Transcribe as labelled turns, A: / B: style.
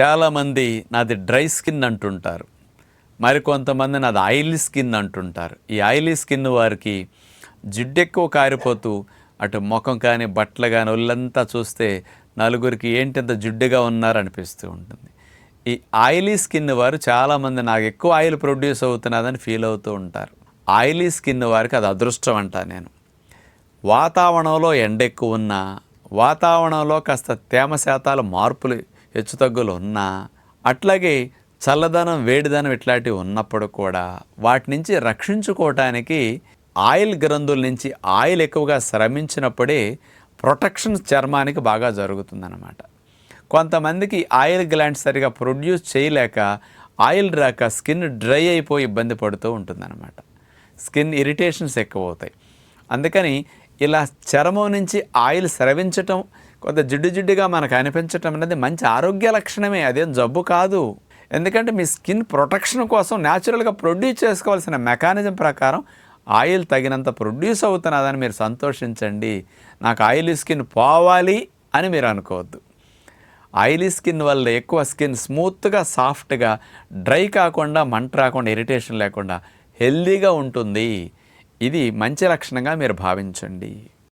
A: చాలామంది నాది dry skin అంటుంటారు. మరి కొంతమంది నాది ఆయిలీ స్కిన్ అంటుంటారు. ఈ ఆయిలీ స్కిన్ వారికి జిడ్డు ఎక్కువ కారిపోతూ అటు ముఖం కానీ బట్టలు కానీ ఒళ్ళంతా చూస్తే నలుగురికి ఏంటంత జిడ్డుగా ఉన్నారనిపిస్తూ ఉంటుంది. ఈ ఆయిలీ స్కిన్ వారు చాలామంది నాకు ఎక్కువ ఆయిల్ ప్రొడ్యూస్ అవుతున్నదని ఫీల్ అవుతూ ఉంటారు. ఆయిలీ స్కిన్ వారికి అది అదృష్టం అంట నేను. వాతావరణంలో ఎండ ఎక్కువ ఉన్నా వాతావరణంలో కాస్త తేమ శాతాలు మార్పులు హెచ్చుతగ్గులు ఉన్నా అట్లాగే చల్లదనం వేడిదనం ఇట్లాంటివి ఉన్నప్పుడు కూడా వాటి నుంచి రక్షించుకోవటానికి ఆయిల్ గ్రంథుల నుంచి ఆయిల్ ఎక్కువగా శ్రమించినప్పుడే ప్రొటెక్షన్ చర్మానికి బాగా జరుగుతుందన్నమాట. కొంతమందికి ఆయిల్ గ్లాండ్ సరిగా ప్రొడ్యూస్ చేయలేక ఆయిల్ రాక స్కిన్ డ్రై అయిపోయి ఇబ్బంది పడుతూ ఉంటుందన్నమాట. స్కిన్ ఇరిటేషన్స్ ఎక్కువ అవుతాయి అందుకని ఇలా చర్మం నుంచి ఆయిల్ స్రవించటం కొంత జిడ్డు జిడ్డుగా మనకు అనిపించటం అనేది మంచి ఆరోగ్య లక్షణమే అదేం జబ్బు కాదు. ఎందుకంటే మీ స్కిన్ ప్రొటెక్షన్ కోసం న్యాచురల్గా ప్రొడ్యూస్ చేసుకోవాల్సిన మెకానిజం ప్రకారం ఆయిల్ తగినంత ప్రొడ్యూస్ అవుతున్నదని మీరు సంతోషించండి. నాకు ఆయిల్ స్కిన్ పోవాలి అని మీరు అనుకోవద్దు. ఆయిలీ స్కిన్ వల్ల ఎక్కువ స్కిన్ స్మూత్గా సాఫ్ట్గా డ్రై కాకుండా మంట రాకుండా ఇరిటేషన్ లేకుండా హెల్దీగా ఉంటుంది. ఇది మంచి లక్షణంగా మీరు భావించండి.